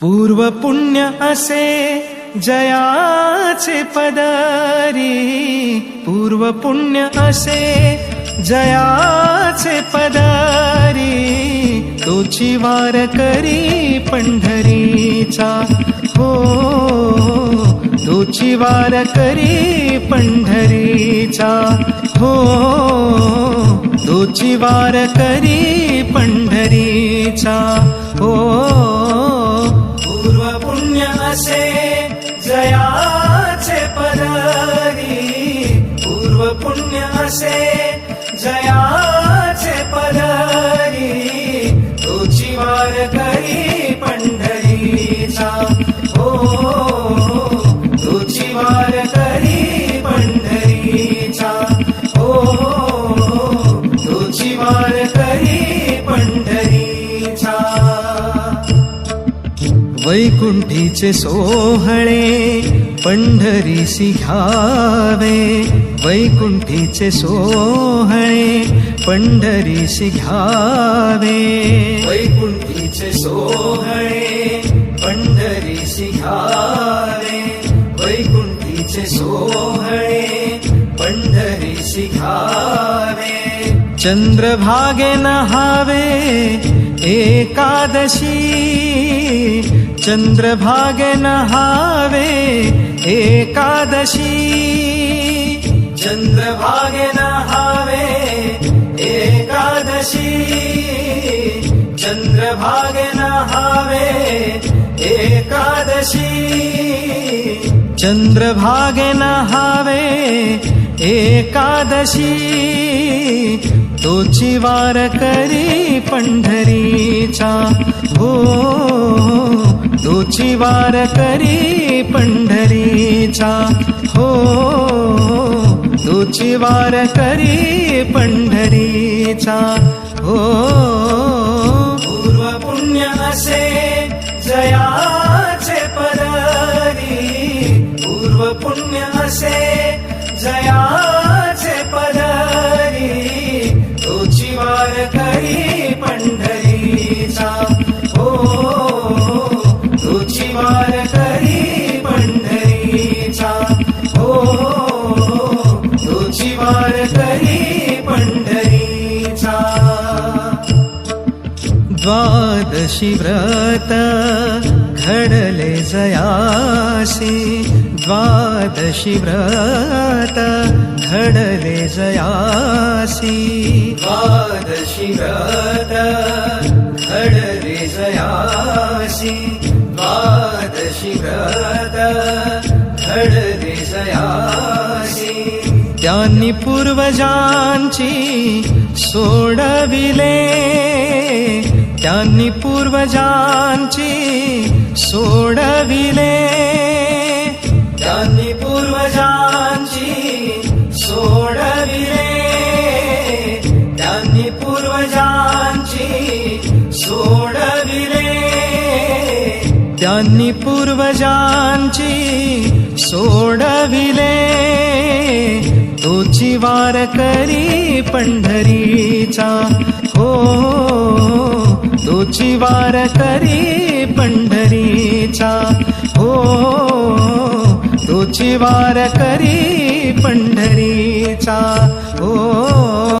पूर्व पुण्य असे जयाचे पदारी पूर्व पुण्य असे जयाचे पदारी तोची वार करी पंढरीचा. हो तोची वार करी पंढरीचा. हो तोची वार करी पंढरीचा. पुण्य असे जयाचे पदारी तुझी वार करी पंढरीचा. हो तुझी वार करी पंढरीचा. हो तुझी वार करी पंढरीचा. वैकुंठीचे सोहळे पंढरीसी घ्यावे. वैकुंठीचे सोहळे पंढरीसी घ्यावे वैकुंठीचे सोहळे पंढरीसी घ्यावे वैकुंठीचे सोहळे पंढरीसी घ्यावे चंद्रभागे नहावे एकादशी. चंद्रभागे नहावे एकादशी. चंद्रभागे नहावे एकादशी. चंद्रभागे नहावे एकादशी. चंद्रभागे नहावे एकादशी. तोची वार करी पंढरीचा हो. तोची वार करी पंढरीचा हो. तुझी वार करी पंढरीचा. हो. पूर्व पुण्य असे जयाचे पदारी. पूर्व पुण्य असे जयाचे द्वादशी व्रत घडले जयासी द्वादशी व्रत घडले जयासी द्वादशी व्रत घडले जयासी द्वादशी व्रत घडले जयासी त्यांनी पूर्वजांची सोडविले। त्यांनी पूर्वजांची सोडविले. त्यांनी पूर्वजांची सोडविले. त्यांनी पूर्वजांची सोडविले. त्यांनी पूर्वजांची सोडविले. तोची वार करी पंढरीचा वारकरी वार करी पंढरीचा. हो तोची वारकरी पंढरीचा.